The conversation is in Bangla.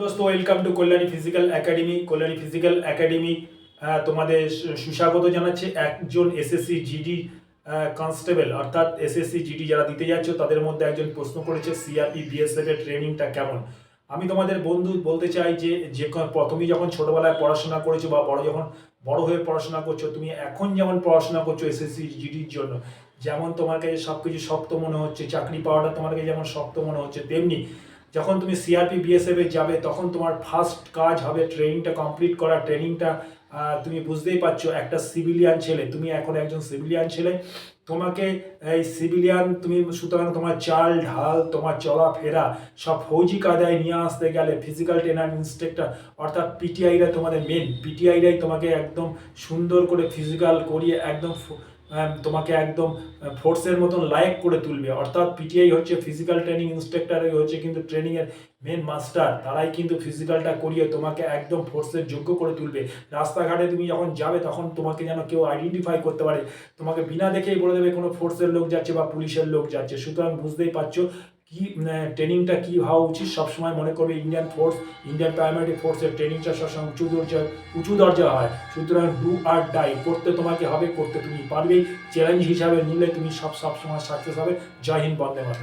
দোস্ত welcome to Kalyani physical academy Kalyani physical academy তোমাদের সুস্বাগত জানাচ্ছে একজন এসএসসি জিডি কনস্টেবল অর্থাৎ এসএসসি জিডি যারা দিতে যাচ্ছ, তাদের মধ্যে একজন প্রশ্ন করেছে সিআরপি বিএসএফ এর ট্রেনিংটা কেমন? আমি তোমাদের বন্ধু বলতে চাই যে যে প্রথমেই যখন ছোটবেলায় পড়াশোনা করেছ বা বড় যখন বড় হয়ে পড়াশোনা করছ, তুমি এখন যেমন পড়াশোনা করছ এসএসসি জিডির জন্য, যেমন তোমার কাছে সব কিছু শক্ত মনে হচ্ছে, চাকরি পাওয়াটা তোমার কাছে যেমন শক্ত মনে হচ্ছে, তেমনি যখন তুমি সিআরপি বিএসএফ এ যাবে, তখন তোমার ফার্স্ট কাজ হবে ট্রেনিংটা কমপ্লিট করা। ট্রেনিংটা তুমি বুঝতেই পারছ, একটা সিভিলিয়ান ছেলে, তুমি এখন একজন সিভিলিয়ান ছেলে, তোমাকে এই সিভিলিয়ান তুমি সুতরাং তোমার চাল ঢাল তোমার চলাফেরা সব ফৌজি কায়দায় নিয়ে আসতে গেলে ফিজিক্যাল ট্রেনার ইনস্ট্রাক্টর অর্থাৎ পিটিআইরা তোমাদের মেন পিটিআইরাই তোমাকে একদম সুন্দর করে ফিজিক্যাল করিয়ে, একদম তোমাকে একদম ফোর্সের মতন লাইক করে তুলবে। অর্থাৎ পিটিআই হচ্ছে ফিজিক্যাল ট্রেনিং ইনস্ট্রাক্টরই হচ্ছে কিন্তু ট্রেনিংয়ের মেন মাস্টার তারাই কিন্তু ফিজিক্যালটা করিয়ে তোমাকে একদম ফোর্সের যোগ্য করে তুলবে। রাস্তাঘাটে তুমি যখন যাবে, তখন তোমাকে যেন কেউ আইডেন্টিফাই করতে পারে। তোমাকে বিনা দেখেই বলে দেবে কোনো ফোর্সের লোক যাচ্ছে বা পুলিশের লোক যাচ্ছে। সুতরাং বুঝতেই পারছ কি ট্রেনিংটা কী হওয়া উচিত? সবসময় মনে করবে ইন্ডিয়ান ফোর্স ইন্ডিয়ান প্রাইমারি ফোর্সের ট্রেনিংটা সবসময় উঁচু দরজা উঁচু দরজা হয়। সুতরাং ডু আর ডাই করতে তোমাকে হবে, করতে তুমি পারবে চ্যালেঞ্জ হিসাবে নিলে তুমি সব, সবসময় সাকসেস হবে। জয় হিন্দ, বন্দে মাতরম।